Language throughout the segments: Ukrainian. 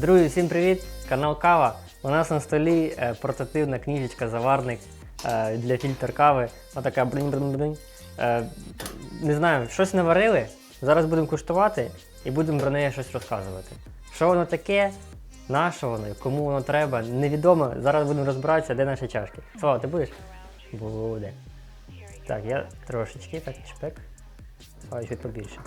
Друзі, всім привіт! Канал Кава. У нас на столі е, портативна книжечка заварник е, для фільтр кави. Отака блин-блин-блин. Е, не знаю, щось наварили. Зараз будемо куштувати і будемо про неї щось розказувати. Що воно таке, на що воно, кому воно треба, невідомо. Зараз будемо розбиратися, де наші чашки. Слава, ти будеш? Буде. Так, я трошечки, так, чпек. Слава, чуть побільше.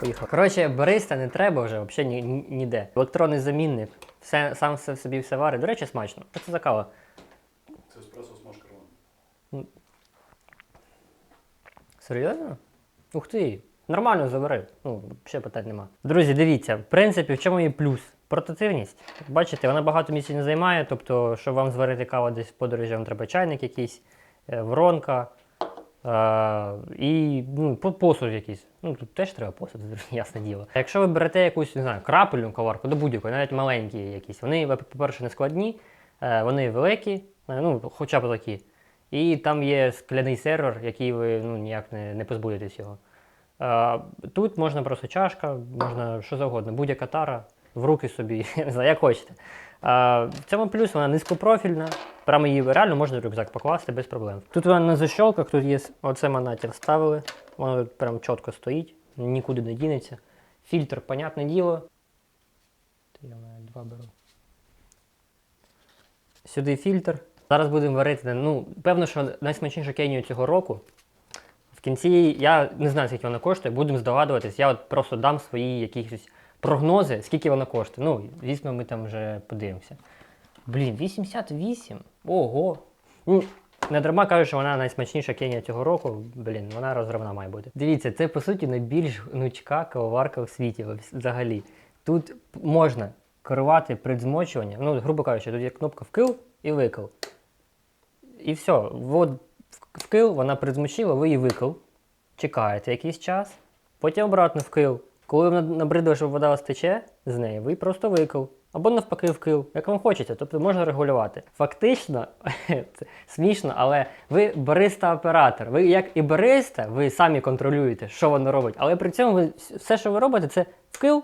Поїхав. Коротше, бариста не треба вже взагалі ні, ні- ніде. Електронний замінник. Все, сам все собі все варить. До речі, смачно. Що це за кава? Це еспресо з машкаром. Серйозно? Ух ти! Нормально заварив. Ну, ще питань нема. Друзі, дивіться, в принципі, в чому є плюс? Портативність. Бачите, вона багато місця не займає, тобто, щоб вам зварити каву десь в подорожі, вам треба чайник якийсь, е, воронка. І ну, посуд якийсь. Ну, тут теж треба посуд, ясне діло. Якщо ви берете якусь, не знаю, крапельну коварку, до будь-якої, навіть маленькі якісь, вони, по-перше, не складні, е, вони великі, е, ну, хоча б такі. І там є скляний сервер, який ви ну, ніяк не, не позбудетесь його. Е, тут можна просто чашка, можна що завгодно, будь-яка тара, в руки собі, я не знаю, як хочете. Е, в цьому плюс вона низькопрофільна, прямо її реально можна в рюкзак покласти без проблем. Тут вона на защолках, тут є оце манатір ставили, воно прям чітко стоїть, нікуди не дінеться. Фільтр, понятне діло. Я два беру. Сюди фільтр. Зараз будемо варити. Ну, певно, що найсмачніше кенію цього року. В кінці я не знаю, скільки вона коштує, будемо здогадуватись. Я от просто дам свої якісь прогнози, скільки вона коштує. Ну, звісно, ми там вже подивимося. Блін, 88? Ого. Не дарма кажуть, що вона найсмачніша кенія цього року. Блін, вона розривна має бути. Дивіться, це по суті найбільш гнучка кавоварка в світі взагалі. Тут можна керувати предзмочуванням. Ну, грубо кажучи, тут є кнопка вкил і викил. І все. Вод вкил, вона предзмочила, ви її викил. Чекаєте якийсь час, потім обратно вкил. Коли вам набридло, що вода вас тече з неї, ви просто викил. Або навпаки вкил, як вам хочеться, тобто можна регулювати. Фактично, це смішно, але ви бариста-оператор. Ви як і бариста, ви самі контролюєте, що воно робить. Але при цьому ви все, що ви робите, це вкил,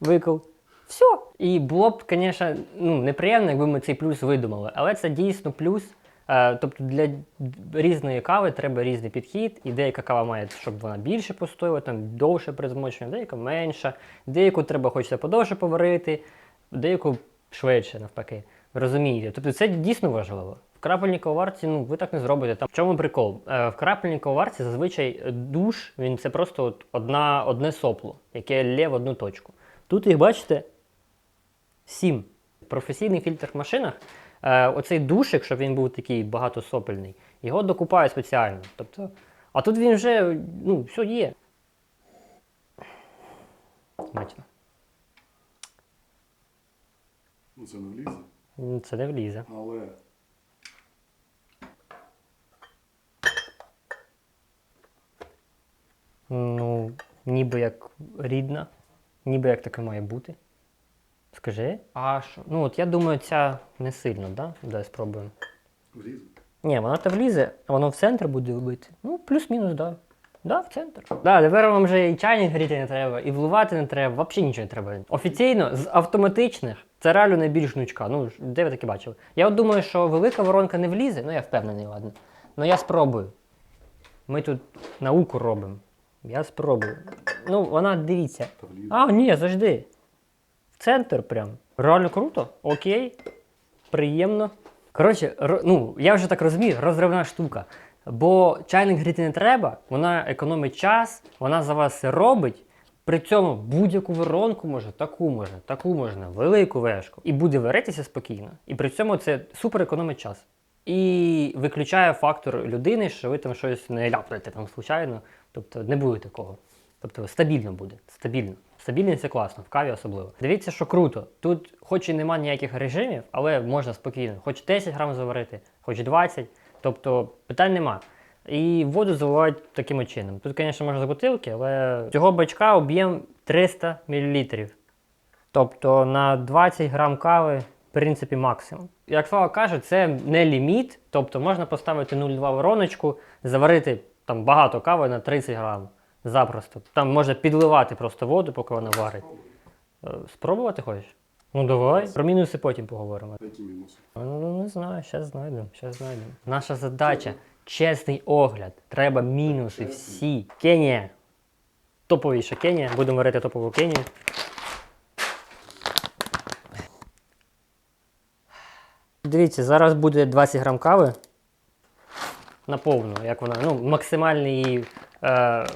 викил. Все. І було б, звісно, ну, неприємно, якби ми цей плюс видумали. Але це дійсно плюс. Е, Тобто для різної кави треба різний підхід, і деяка кава має, щоб вона більше постояла, там довше при змочуванні, деяка менша, деяку треба хочеться подовше поварити, деяку швидше навпаки. Розумієте? Тобто це дійсно важливо. В крапельній коварці ну, ви так не зробите. Там в чому прикол? Е, В крапельній коварці зазвичай душ, він це просто от одна, одне сопло, яке лє в одну точку. Тут їх бачите, Сім. В професійних фільтрах машинах е, оцей душик, щоб він був такий багатосопельний, його докупають спеціально. Тобто, а тут він вже ну, все є. Смачно. Ну це не влізе, Це не влізе. але Ну, ніби як рідна, ніби як таке має бути. Скажи. А що? Ну, от я думаю, ця не сильно, да? Дай спробуємо. влізе. Ні, вона то влізе, а воно в центр буде вбити. Ну, плюс-мінус, да. Да, в центр. Да, тепер вам вже і чайник гріти не треба, і вливати не треба, взагалі нічого не треба. Офіційно з автоматичних це реально найбільш гнучка. Ну, де ви таке бачили? Я от думаю, що велика воронка не влізе, ну я впевнений, ладно. Ну я спробую. Ми тут науку робимо. Я спробую. Ну, вона дивіться. А, ні, завжди. Центр прям. Реально круто. Окей. Приємно. Коротше, ро- ну, я вже так розумію, розривна штука. Бо чайник гріти не треба, вона економить час, вона за вас робить. При цьому будь-яку воронку може, таку можна, таку можна, велику вешку. І буде варитися спокійно. І при цьому це супер економить час. І виключає фактор людини, що ви там щось не ляпнете там случайно. Тобто не буде такого. Тобто стабільно буде. Стабільно. Стабільність це класно, в каві особливо. Дивіться, що круто. Тут, хоч і нема ніяких режимів, але можна спокійно, хоч 10 грам заварити, хоч 20. Тобто питань нема. І воду заливають таким чином. Тут, звісно, можна з бутилки, але цього бачка об'єм 300 мл. Тобто на 20 грам кави, в принципі, максимум. Як Слава каже, це не ліміт, тобто можна поставити 0,2 вороночку, заварити там багато кави на 30 грам. Запросто. Там можна підливати просто воду, поки вона варить. Е, Спробувати хочеш? Ну давай. Про мінуси потім поговоримо. Які мінуси? Ну, не знаю, зараз знайдемо, знайдемо. Наша задача чесний огляд. Треба мінуси всі. Кенія. Топовіша Кенія. Будемо варити топову Кенію. Дивіться, зараз буде 20 грам кави. Наповну, як вона. Ну, максимальний її, е,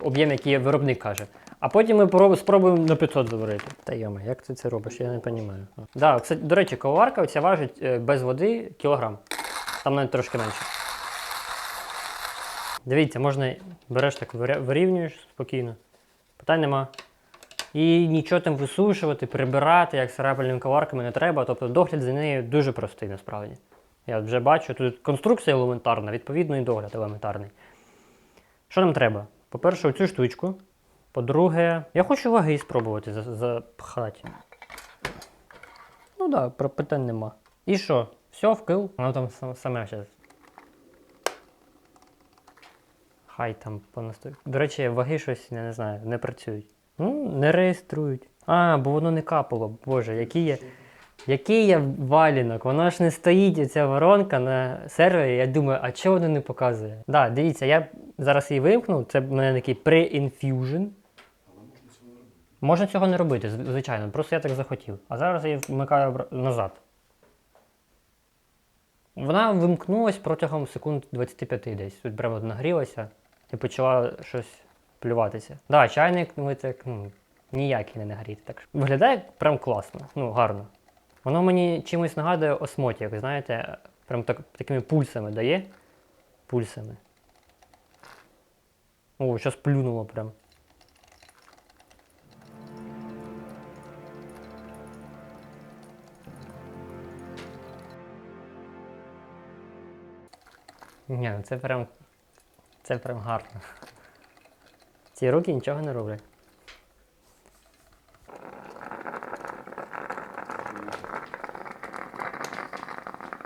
об'єм, який виробник каже. А потім ми спробуємо на 500 заварити. Та йома, як ти це робиш? Я не розумію. Да, кстати, до речі, коварка оця важить е, без води кілограм. Там навіть трошки менше. Дивіться, можна береш так, вирівнюєш спокійно. Питань нема. І нічого там висушувати, прибирати, як з рапельними коварками не треба. Тобто догляд за нею дуже простий насправді. Я вже бачу, тут конструкція елементарна, відповідно, і догляд елементарний. Що нам треба? По-перше, оцю штучку. По-друге, я хочу ваги спробувати запхати. Ну так, да, питань нема. І що? Все, вкил. Воно там саме зараз. Хай там понастою. До речі, ваги щось, я не знаю, не працюють. Ну, не реєструють. А, бо воно не капало. Боже, який я. Який я валінок, воно ж не стоїть ця воронка на сервері. Я думаю, а чого воно не показує? Так, да, дивіться, я зараз її вимкнув. Це в мене такий pre-infusion. Можна цього не робити, зв- звичайно, просто я так захотів. А зараз я її вмикаю назад. Вона вимкнулась протягом секунд 25 десь. Тут прямо нагрілася і почала щось плюватися. Да, чайник ну, так, ну, ніякий не нагріти. Так. Виглядає прям класно, ну, гарно. Воно мені чимось нагадує осмоті, як ви знаєте, прям так, такими пульсами дає. Пульсами. О, зараз плюнуло прям. Ні, ну це прям. Це прям гарно. Ці руки нічого не роблять.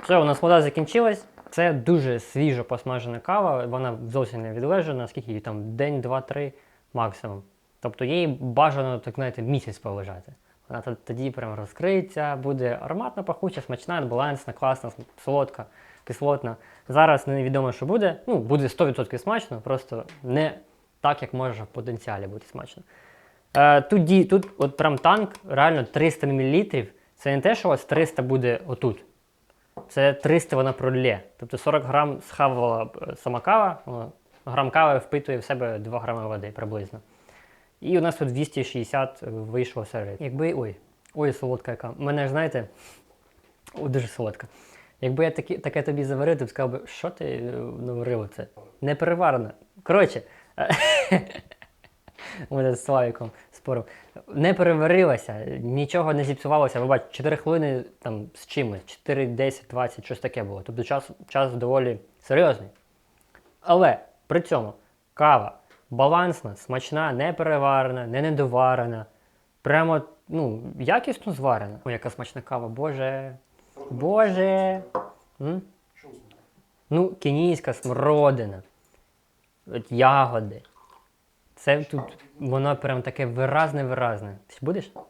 Все, у нас вода закінчилась. Це дуже свіжо посмажена кава, вона зовсім не відлежана, скільки їй там день, два, три максимум. Тобто їй бажано, так знаєте, місяць полежати. Вона тоді прям розкриється, буде ароматна, пахуча, смачна, балансна, класна, солодка, кислотна. Зараз невідомо, що буде. Ну, буде 100% смачно, просто не так, як може в потенціалі бути смачно. Е, тут, тут от прям танк, реально 300 мл. Це не те, що у вас 300 буде отут. Це 300 вона пролє. Тобто 40 грам схавала е, сама кава, грам кави впитує в себе 2 грами води приблизно. І у нас тут 260 вийшло серед. Якби. Ой, ой, солодка яка. Мене ж знаєте, о, дуже солодка. Якби я такі, таке тобі заварив, ти б сказав би, що ти е, наварив це? Не переварена. Коротше, у мене з Славіком спорив. Не переварилася, нічого не зіпсувалося. Ви бачите, 4 хвилини там з чимось, 4, 10, 20, щось таке було. Тобто час, час доволі серйозний. Але при цьому кава балансна, смачна, не переварена, не недоварена. Прямо ну, якісно зварена. Ой, яка смачна кава, боже. Боже. М? Ну, кенійська смородина. От ягоди. Це тут воно прям таке виразне-виразне. Ти будеш? Ну?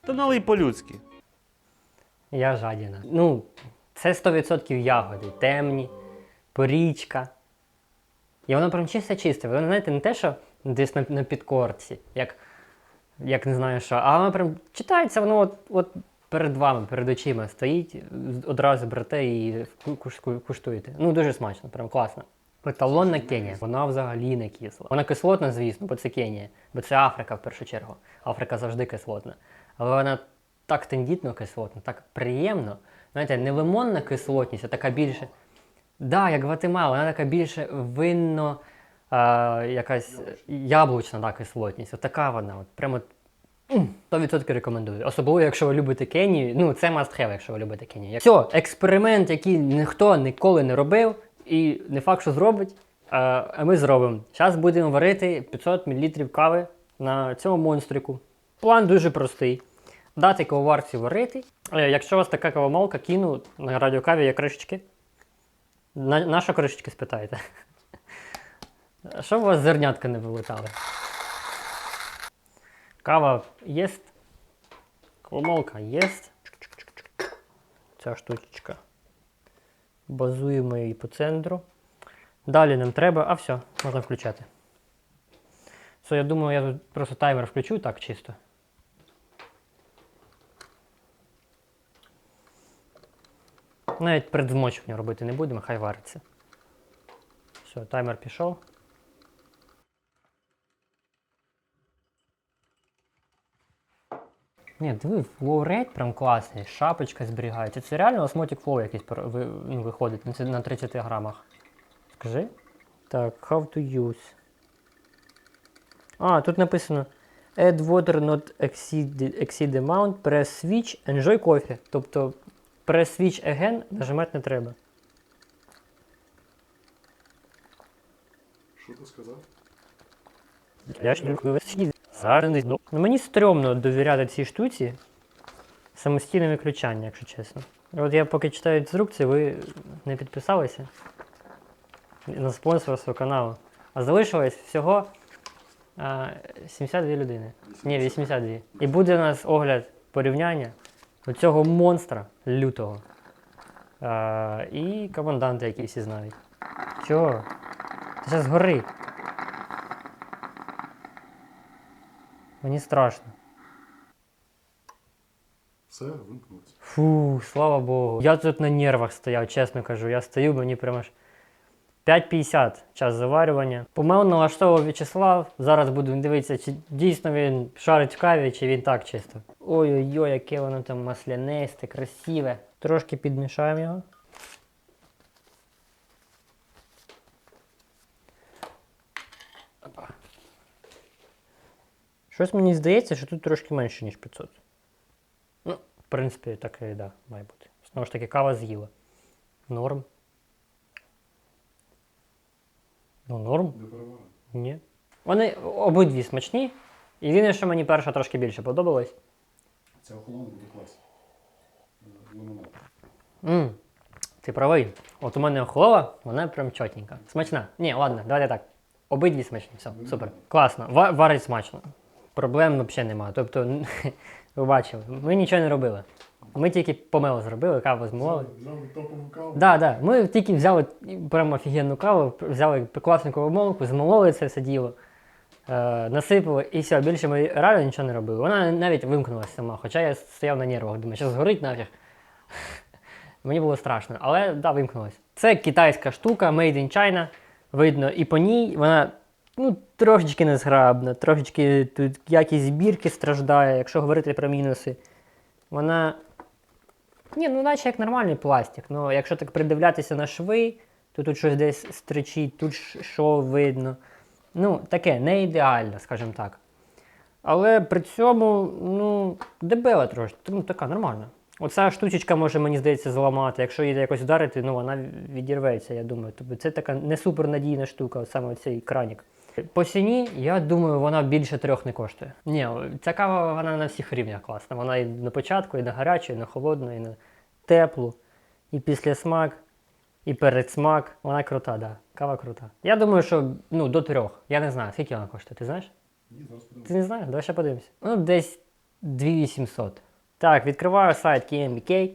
Та налий по-людськи. Я жадіна. Ну, це 100% ягоди, темні, порічка. І воно прям чисте чисте. Воно, знаєте, не те, що десь на, на підкорці, як, як не знаю що, а воно прям читається, воно от, от перед вами, перед очима стоїть, одразу берете і куштуєте. Ну, дуже смачно, прям класно. Еталонна Кенія, вона взагалі не кисла. Вона кислотна, звісно, бо це Кенія, бо це Африка в першу чергу. Африка завжди кислотна. Але вона так тендітно кислотна, так приємно. Знаєте, не лимонна кислотність, а така більше. Да, як Гватемала, вона така більше винно, а, якась яблучна да, кислотність. От така вона, от прямо 100% рекомендую. Особливо, якщо ви любите Кенію. Ну, це must have, якщо ви любите Кенію. Все, експеримент, який ніхто ніколи не робив, і не факт, що зробить, а, ми зробимо. Зараз будемо варити 500 мл кави на цьому монстрику. План дуже простий. Дати кавоварці варити. Е, Якщо у вас така кавомолка, кину на радіокаві є кришечки. На, на що кришечки спитаєте? А що у вас зернятка не вилетали? Кава єсть. Коломолка єсть. Ця штучечка. Базуємо її по центру. Далі нам треба. А все, можна включати. Все, я думаю, я тут просто таймер включу так чисто. Навіть предзмочування робити не будемо, хай вариться. Все, таймер пішов. Ні, диви, rate прям класний, шапочка зберігається. Це реально осмотик flow якийсь ну, виходить на 30 грамах. Скажи. Так, how to use. А, тут написано Add water not exceed, exceed amount, press switch, enjoy coffee. Тобто press switch again нажимати не треба. Що ти сказав? Я ж люблю. Зараз. Ну, мені стрьомно довіряти цій штуці самостійне виключання, якщо чесно. От я поки читаю інструкції, ви не підписалися на спонсорство каналу. А залишилось всього а, 72 людини. Ні, 82. І буде у нас огляд порівняння оцього монстра лютого. А, і команданта, який всі знають. Чого? Ти зараз гори. Мені страшно. Все, вимкнувся. Фу, слава Богу. Я тут на нервах стояв, чесно кажу. Я стою, мені прямо аж 5.50 час заварювання. Помел налаштовував В'ячеслав. Зараз будемо дивитися, чи дійсно він шарить в каві, чи він так чисто. Ой-ой-ой, яке воно там маслянисте, красиве. Трошки підмішаємо його. Опа. Щось мені здається, що тут трошки менше, ніж 500. Ну, в принципі, так і да, має бути. Знову ж таки, кава з'їла. Норм. Ну, норм. Ні. Вони обидві смачні. Єдине, що мені перша трошки більше подобалась. Ця охолона буде клас. Е, Лимонад. Мм, ти правий. От у мене охолола, вона прям чотенька. Смачна. Ні, ладно, давайте так. Обидві смачні. Все, супер. Класно. Ва- варить смачно. Проблем взагалі немає. Тобто, ви бачили, ми нічого не робили. Ми тільки помело зробили, каву змололи. Взяли топову каву. Да, да. Ми тільки взяли прямо офігенну каву, взяли класну кавомолку, змололи це все діло, е, насипали і все, більше ми реально нічого не робили. Вона навіть вимкнулася сама, хоча я стояв на нервах, думаю, що згорить нафіг. Мені було страшно, але да, вимкнулася. Це китайська штука, made in China. Видно, і по ній вона ну, трошечки незграбна, трошечки тут якість збірки страждає, якщо говорити про мінуси. Вона ні, ну наче як нормальний пластик. Ну, якщо так придивлятися на шви, то тут щось десь стричить, тут що видно. Ну, таке, не ідеально, скажімо так. Але при цьому, ну, дебела трошки, ну така нормальна. Оця штучечка може, мені здається, зламати. Якщо її якось вдарити, ну вона відірветься, я думаю. Тобто це така не супернадійна штука, саме цей кранік. По ціні, я думаю, вона більше трьох не коштує. Ні, ця кава вона на всіх рівнях класна. Вона і на початку, і на гарячу, і на холодну, і на теплу, і після смак, і передсмак. Вона крута, да. Кава крута. Я думаю, що ну, до трьох. Я не знаю, скільки вона коштує, ти знаєш? Ні, зараз подивимося. Ти не знаєш? Давай ще подивимося. Ну, десь 2800. Так, відкриваю сайт KMBK.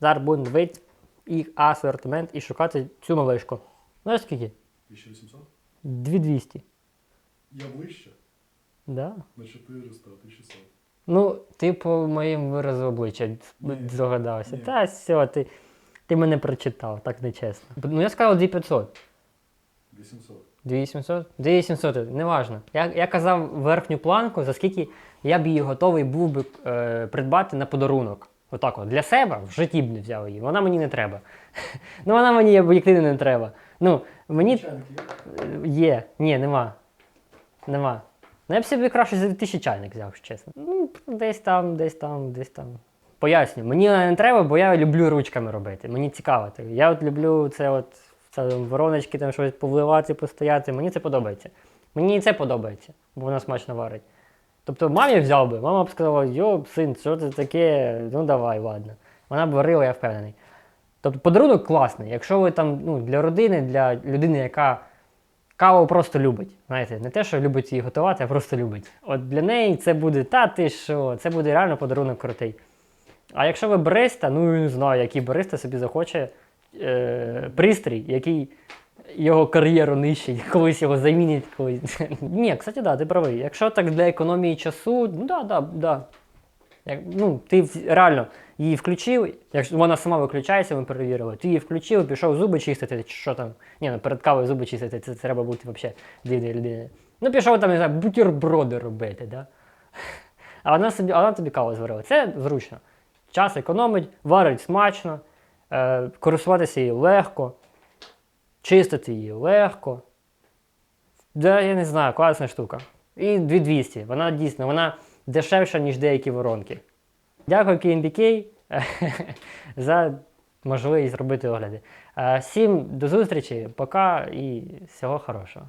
Зараз будемо дивитися їх асортимент і шукати цю малишку. Знаєш скільки? 1800? 2200. Я ближче. Да. На 400, 1600. Ну, ти по моїм виразу обличчя здогадався. Ні. Та все, ти, ти мене прочитав, так нечесно. Ну я сказав 2500. 800. 2800? 2800, неважно. Я, я казав верхню планку, за скільки я б її готовий був би е, придбати на подарунок. Отак от. Для себе в житті б не взяв її. Вона мені не треба. ну вона мені об'єктивно не треба. Ну, мені є? Ні, нема. Нема. Ну я б собі краще за 2000 чайник взяв, чесно. Ну, десь там, десь там, десь там. Поясню, мені вона не треба, бо я люблю ручками робити. Мені цікаво. Я от люблю це от це вороночки, там щось повливати, постояти. Мені це подобається. Мені і це подобається, бо вона смачно варить. Тобто мамі взяв би, мама б сказала, йо, син, що це таке? Ну давай, ладно. Вона б варила, я впевнений. Тобто подарунок класний. Якщо ви там ну, для родини, для людини, яка каву просто любить. Знаєте, не те, що любить її готувати, а просто любить. От для неї це буде та ти що, це буде реально подарунок крутий. А якщо ви бариста, ну не знаю, який бариста собі захоче е, пристрій, який його кар'єру нищить, колись його замінять, колись. Ні, кстати, да, ти правий. Якщо так для економії часу, ну да, да, да. Як, ну, ти реально її включив, якщо вона сама виключається, ми перевірили. Ти її включив, пішов зуби чистити, чи що там. Ні, ну перед кавою зуби чистити, це треба бути взагалі дивною людиною. Ну, пішов там, не знаю, бутерброди робити, да? А вона собі, а вона тобі каву зварила. Це зручно. Час економить, варить смачно, користуватися її легко, чистити її легко. Да, я не знаю, класна штука. І 2200. Вона дійсно вона дешевша, ніж деякі воронки. Дякую KNBK за можливість робити огляди. Е, Всім до зустрічі, пока і всього хорошого.